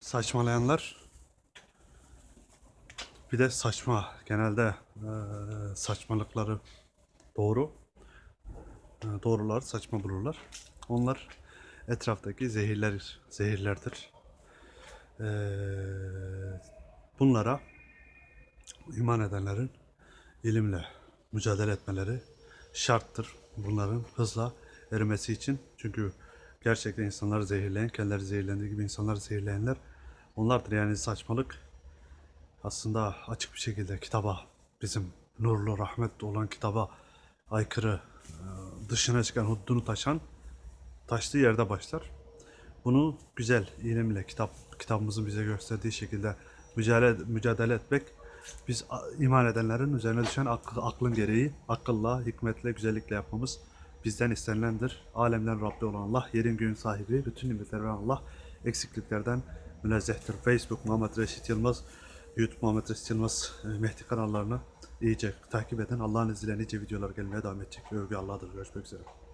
saçmalayanlar bir de saçma genelde eee, saçmalıkları doğru eee, doğrular saçma bulurlar. Onlar etraftaki zehirler zehirlerdir. Eee, bunlara iman edenlerin ilimle mücadele etmeleri şarttır. Bunların hızla erimesi için. Çünkü gerçekten insanları zehirleyen, kendileri zehirlendiği gibi insanları zehirleyenler onlardır. Yani saçmalık aslında açık bir şekilde kitaba, bizim nurlu rahmet olan kitaba aykırı, e, dışına çıkan, huddunu taşan, taştığı yerde başlar. Bunu güzel ilimle, kitap kitabımızın bize gösterdiği şekilde mücadele, mücadele etmek biz iman edenlerin üzerine düşen akıl, aklın gereği, akılla, hikmetle, güzellikle yapmamız bizden istenilendir. Alemden Rabbi olan Allah, yerin göğün sahibi, bütün nimetler veren Allah eksikliklerden münezzehtir. Facebook Muhammed Reşit Yılmaz, YouTube Muhammed Reşit Yılmaz e, Mehdi kanallarını iyice takip edin. Allah'ın izniyle nice videolar gelmeye devam edecek. Övgü Allah'dır. Görüşmek üzere.